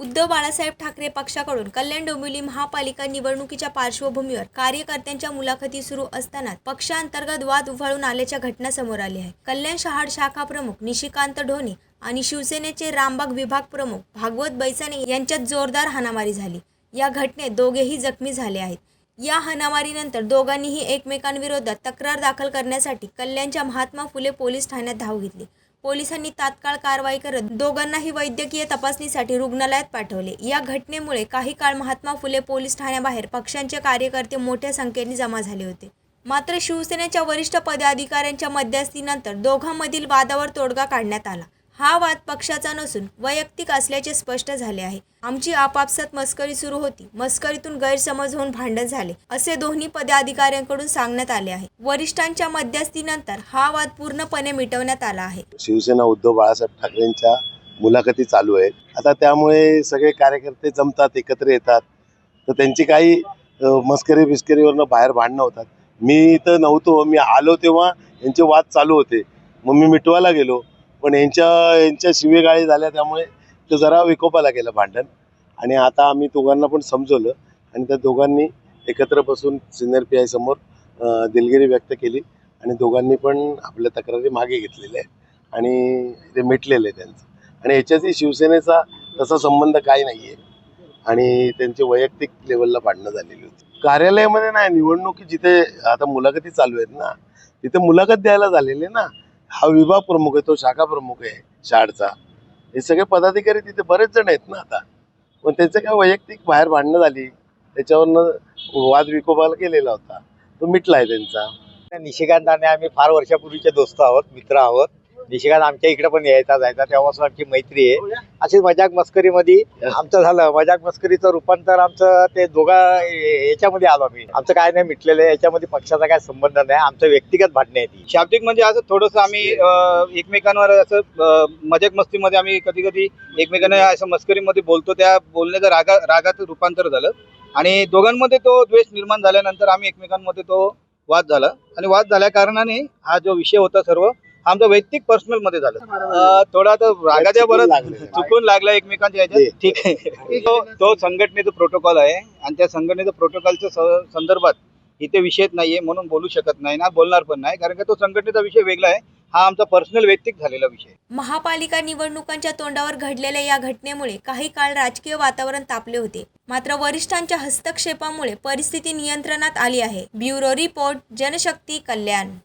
उद्धव बाळासाहेब ठाकरे पक्षाकडून कल्याण डोंबिवली महापालिका निवडणुकीच्या पार्श्वभूमीवर कार्यकर्त्यांच्या मुलाखती सुरू असताना पक्षांतर्गत वाद उफाळून आल्याच्या घटना समोर आली आहे कल्याण शहाड शाखा प्रमुख निशिकांत ढोणे आणि शिवसेनेचे रामबाग विभाग प्रमुख भागवत बैसाने यांच्यात जोरदार हाणामारी झाली. या घटनेत दोघेही जखमी झाले आहेत. या हाणामारीनंतर दोघांनीही एकमेकांविरोधात तक्रार दाखल करण्यासाठी कल्याणच्या महात्मा फुले पोलीस ठाण्यात धाव घेतली. पोलिसांनी तात्काळ कारवाई करत दोघांनाही वैद्यकीय तपासणीसाठी रुग्णालयात पाठवले. या घटनेमुळे काही काळ महात्मा फुले पोलीस ठाण्याबाहेर पक्षांचे कार्यकर्ते मोठ्या संख्येने जमा झाले होते. मात्र शिवसेनेच्या वरिष्ठ पदाधिकाऱ्यांच्या मध्यस्थीनंतर दोघांमधील वादावर तोडगा काढण्यात आला. हा वाद पक्षाचा नसून वैयक्तिक असल्याचे स्पष्ट झाले आहे. आमची आपापसात मस्करी सुरू होती. मस्करीतून गैरसमज होऊन भांडण झाले असे दोन्ही पदाधिकाऱ्यांकडून सांगण्यात आले आहे. वरिष्ठांच्या मध्यस्थीनंतर हा वाद पूर्णपणे मिटवण्यात आला आहे. शिवसेना उद्धव बाळासाहेब ठाकरेंच्या मुलाखती चालू आहेत. आता त्यामुळे सगळे कार्यकर्ते जमतात एकत्र येतात. तर त्यांची काही मस्करी बिस्करीवरनं बाहेर भांडणं होतात. मी इथं नव्हतो मी आलो तेव्हा यांचे वाद चालू होते. मग मी मिटवायला गेलो. पण यांच्या यांच्या शिवेगाळी झाल्या त्यामुळे ते जरा विकोपाला गेलं भांडण. आणि आता आम्ही दोघांना पण समजवलं आणि त्या दोघांनी एकत्र बसून सिनियर पी आय समोर दिलगिरी व्यक्त केली आणि दोघांनी पण आपल्या तक्रारी मागे घेतलेल्या आहेत आणि ते मिटलेलं आहे त्यांचं. आणि याच्याशी शिवसेनेचा तसा संबंध काही नाही आहे आणि त्यांची वैयक्तिक लेवलला भांडणं झालेली होती. कार्यालयामध्ये नाही निवडणुकी जिथे आता मुलाखती चालू आहेत ना तिथे मुलाखत द्यायला झालेली आहे ना हा विभाग प्रमुख आहे तो शाखा प्रमुख आहे शाळचा. हे सगळे पदाधिकारी तिथे बरेच जण आहेत ना आता. पण त्यांचं काय वैयक्तिक बाहेर भांडणं झाली त्याच्यावरनं वाद विकोबाला केलेला होता. तो मिटला आहे त्यांचा. निशिकांत आणि आम्ही फार वर्षापूर्वीचे दोस्त आहोत मित्र आहोत. निशिकांत आमच्या इकडे पण यायचा जायचा. तेव्हापासून आमची मैत्री आहे. अशीच मजाक मस्करीमध्ये आमचं झालं. मजाक मस्करीचं रूपांतर आमचं ते दोघा याच्यामध्ये आलो आम्ही. आमचं काय नाही मिटलेलं आहे. याच्यामध्ये पक्षाचा काय संबंध नाही. आमचं व्यक्तिगत भांडणे आहे ती. शाब्दिक म्हणजे असं थोडंसं आम्ही एकमेकांवर असं मजाक मस्तीमध्ये आम्ही कधी कधी एकमेकांना असं मस्करीमध्ये बोलतो. त्या बोलण्याचं रागा रागाचं रूपांतर झालं. आणि दोघांमध्ये तो द्वेष निर्माण झाल्यानंतर आम्ही एकमेकांमध्ये तो वाद झाला. आणि वाद झाल्या कारणाने हा जो विषय होता सर्व आमचा वैयक्तिक पर्सनलमध्ये झालं. थोडा तो रागाच्या चुकून बरं. चुकून लागला एकमेकांच्या ह्याच्यात ठीक आहे. तो तो संघटनेचं प्रोटोकॉल आहे आणि त्या संघटनेचं प्रोटोकॉलच्या संदर्भात इथे विषयच नाहीये म्हणून बोलू शकत नाही ना बोलणार पण नाही. कारण का तो संघटनेचा विषय वेगळा आहे. हा आमचा पर्सनल वैयक्तिक झालेला विषय. महापालिका निवडणुकांच्या तोंडावर घडलेल्या या घटनेमुळे काही काळ राजकीय वातावरण तापले होते. मात्र वरिष्ठांच्या हस्तक्षेपामुळे परिस्थिती नियंत्रणात आली आहे. Bureau report Janshakti Kalyan.